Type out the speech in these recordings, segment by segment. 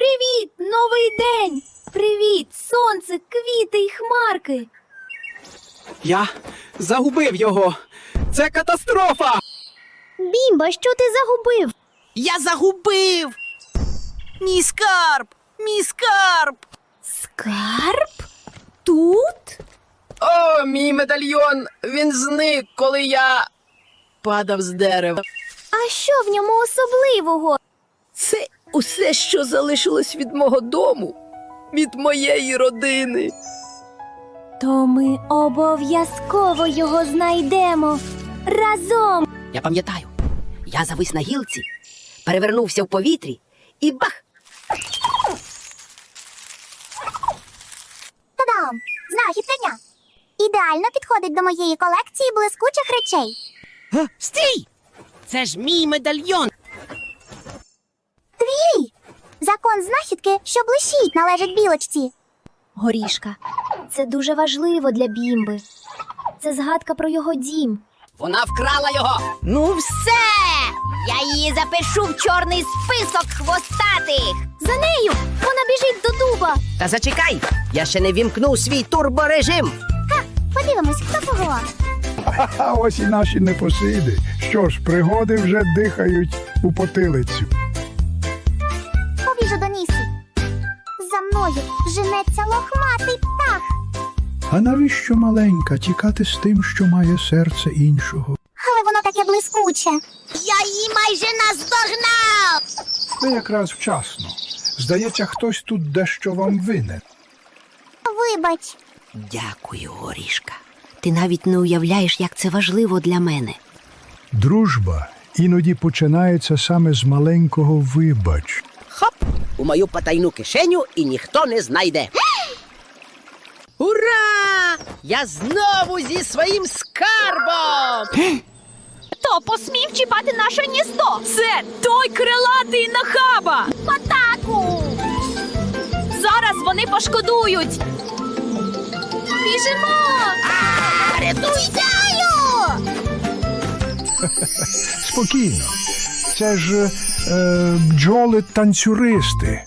Привіт, новий день! Привіт, сонце, квіти й хмарки. Я загубив його. Це катастрофа! Бімба, що ти загубив? Я загубив. Мій скарб! Мій скарб! Скарб? Тут? О, мій медальйон! Він зник, коли я падав з дерева. А що в ньому особливого? Усе, що залишилось від мого дому, від моєї родини. То ми обов'язково його знайдемо разом. Я пам'ятаю, я завис на гілці, перевернувся в повітрі і бах! Та-дам! Знахідка дня! Ідеально підходить до моєї колекції блискучих речей. Стій! Це ж мій медальйон! Що блищить, належить білочці. Горішка, це дуже важливо для Бімби. Це згадка про його дім. Вона вкрала його! Ну все! Я її запишу в чорний список хвостатих. За нею! Вона біжить до дуба. Та зачекай! Я ще не вімкнув свій турборежим! Ха, подивимось, хто кого. А ось і наші непосиди. Що ж, пригоди вже дихають у потилицю. Мною женеться лохматий птах. А навіщо маленька тікати з тим, що має серце іншого? Але воно таке блискуче. Я її майже наздогнав. Ви якраз вчасно. Здається, хтось тут дещо вам винен. Вибач, Дякую, горішка. Ти навіть не уявляєш, як це важливо для мене. Дружба іноді починається саме з маленького вибач. У мою потайну кишеню і ніхто не знайде. Ура! Я знову зі своїм скарбом! Хто посмів чіпати наше гніздо? Це той крилатий нахаба! В атаку! Зараз вони пошкодують! Біжимо! рятуйте! Спокійно. Це ж е, бджоли танцюристи.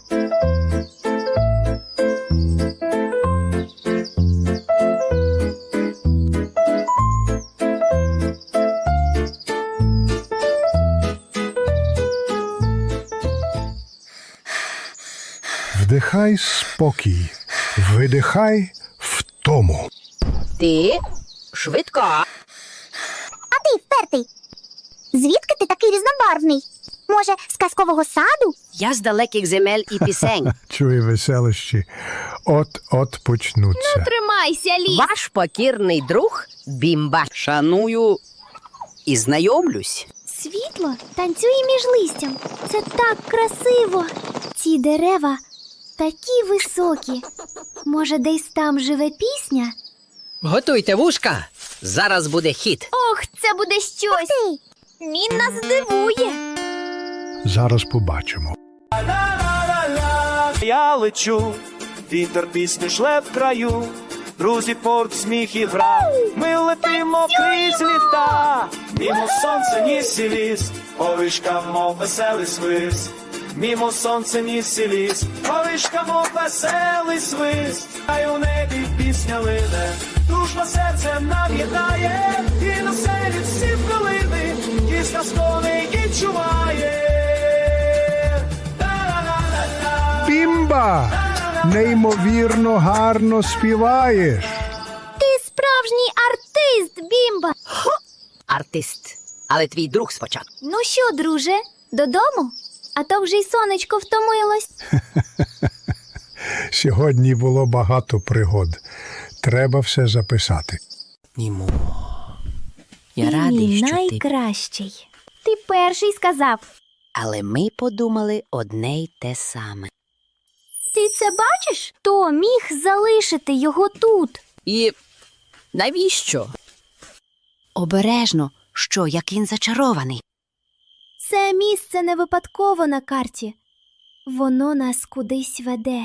Вдихай спокій, видихай втому. Ти швидко. А ти впертий. Звідки ти такий різнобарвний? Може, з казкового саду? Я з далеких земель і пісень. Чує веселощі. От-от почнуться. Тримайся, ліс! Ваш покірний друг Бімба. Шаную і знайомлюсь. Світло танцює між листям. Це так красиво. Ці дерева такі високі. Може, десь там живе пісня? Готуйте вушка. Зараз буде хіт. Ох, це буде щось. Ти. Він нас здивує. Зараз побачимо. Я лечу, вітер пісню шле в краю, друзі, порт, сміх і гра. Ми летимо крізь літа, мімо сонце, ніс і ліс, повишка, мов веселий свист. Мімо сонце, ніс і ліс, повишка, мов веселий свист. Хай у небі пісня лине, дружба серце нам єднає, Бімба! Неймовірно гарно співаєш. Ти справжній артист, Бімба. Артист. Але твій друг спочатку. Ну що, друже, додому? А то вже й сонечко втомилось. Сьогодні було багато пригод. Треба все записати. Мімо. Я Ти радий, що ти. найкращий. Ти перший сказав. Але ми подумали одне й те саме. Ти це бачиш? Хто міг залишити його тут? І навіщо? Обережно, що як він зачарований. Це місце не випадково на карті. Воно нас кудись веде.